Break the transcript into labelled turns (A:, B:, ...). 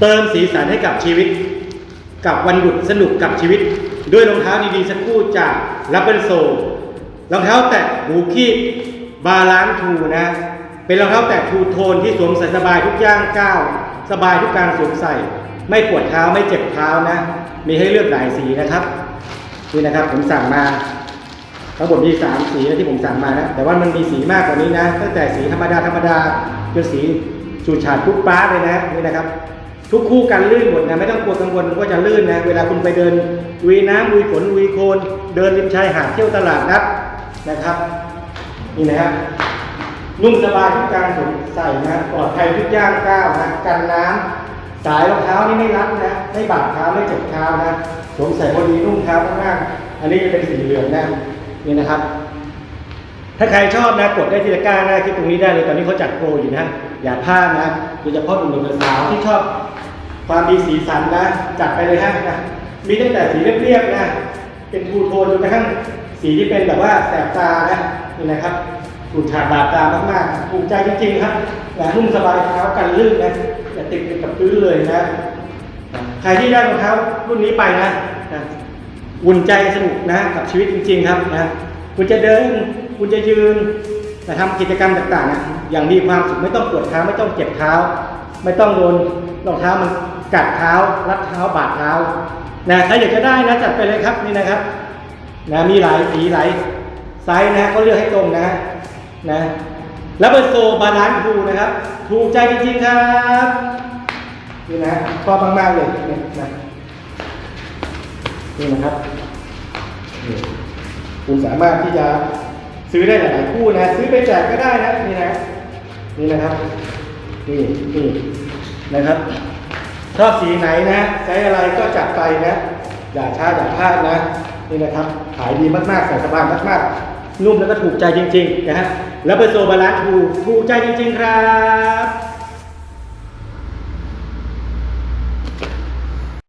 A: เติมสีสันให้กับชีวิต กับวันหยุดสนุกกับชีวิต ด้วยรองเท้าดีๆสักคู่จากลับเบิลโซรองเท้าแตะหูคีบบาลานทูนะ เป็นรองเท้าแตะทูโทนที่สวมใส่สบายทุกย่างก้าว สบายทุกการสวมใส่ ไม่ปวดเท้าไม่เจ็บเท้านะ มีให้เลือกหลายสีนะครับ นี่นะครับผมสั่งมาทั้งหมดมีสามสีนะที่ผมสั่งมานะ แต่ว่ามันมีสีมากกว่านี้นะ ตั้งแต่สีธรรมดาธรรมดาจนสีฉูดฉาดปุ๊บป๊าดเลยนะนี่นะครับ ทุกคู่กันลื่นหมดนะไม่ต้องกลัวกังวลว่าจะลื่นนะ เวลาคุณไปเดินลุยน้ำลุยฝนลุยโคลนเดินริมชายหาดเที่ยวตลาดนัดนะครับ นี่นะฮะนุ่มสบายทุกการสวมใส่นะปลอดภัยทุกย่างก้าวนะกันน้ำสายรองเท้านี่ไม่รัดนะไม่บาดเท้าไม่เจ็บเท้านะสวมใส่พอดีนุ่มเท้ามากๆอันนี้จะเป็นสีเหลืองนะนี่นะครับ ถ้าใครชอบนะกดได้ที่ตะกร้าหน้าคลิปตรงนี้ได้เลยตอนนี้เขาจัดโปรอยู่นะอย่าพลาดนะโดยเฉพาะหนุ่มๆสาวที่ชอบ ความมีสีสันนะ จัดไปเลยฮะนะมีตั้งแต่สีเรียบๆนะ เป็นทูโทนจนกระทั่งสีที่เป็นแบบว่าแสบตานะนี่นะครับถูกฉาดบาดตามากๆถูกใจจริงๆครับและนุ่มสบายเท้ากันลื่นนะอย่าติดกับพื้นเลยนะ ใครที่ได้รองเท้ารุ่นนี้ไปนะนะอุ่นใจสนุกนะกับชีวิตจริง ๆ ครับนะคุณจะเดินคุณจะยืนนะทำกิจกรรมต่างๆนะอย่างมีความสุขไม่ต้องปวดเท้าไม่ต้องเจ็บเท้า ไม่ต้องโดน รองเท้ามันกัดเท้ารัดเท้าบาดเท้านะใครอยากจะได้นะจัดไปเลยครับนี่นะครับนะมีหลายสีหลายไซส์นะก็เลือกให้ตรงนะนะแล้วเป็นโซบาลานซ์ทูนะครับ ถูกใจจริงๆครับนี่นะชอบมากๆเลยนี่นะนี่นะครับนี่คุณสามารถที่จะซื้อได้หลายคู่นะ ซื้อไปแจกก็ได้นะนี่นะนี่นะครับนี่นี่ นะครับชอบสีไหนนะ ใช้อะไรก็จัดไปนะ อย่าช้าอย่าพลาดนะ นี่นะครับ ขายดีมากๆใส่สบายมากๆ นุ่มแล้วก็ถูกใจจริงๆนะฮะแล้วเป็นโซบาลานถูกถูกใจจริง ๆ ครับ